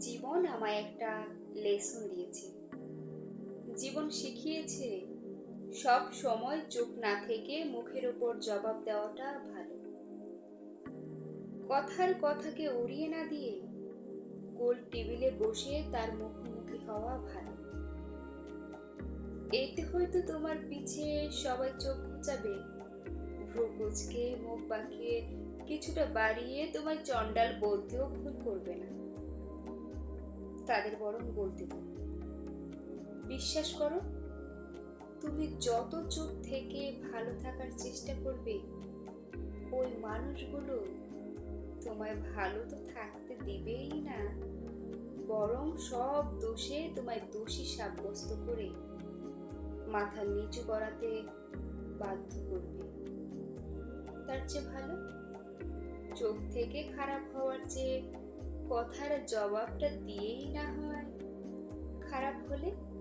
জীবন আমায় একটা লেসন দিয়েছে। জীবন শিখিয়েছে, সব সময় চোখ না থেকে মুখের ওপর জবাব দেওয়াটা ভালো। কথার কথাকে উড়িয়ে না দিয়ে গোল টেবিলে বসে তার মুখোমুখি হওয়া ভালো। এতে হয়তো তোমার পিছে সবাই চোখ ঘুচাবে। ভ্রু কুচকে মুখ বাঁকিয়ে কিছুটা বাড়িয়ে তোমার চণ্ডাল বলতেও ভুল করবে না। তাদের বরং বলতে দাও বিশ্বাস করো, তুমি যত চোখ থেকে ভালো থাকার চেষ্টা করবে, ওই মানুষগুলো তোমায় ভালো তো থাকতে দিবেই না। বরং সব দোষে তোমায় দোষী সাব্যস্ত করে মাথা নিচু করাতে বাধ্য করবে। তার চেয়ে ভালো, চোখ থেকে খারাপ হওয়ার চেয়ে কথার জবাবটা দিয়েই না হয়। খারাপ হলে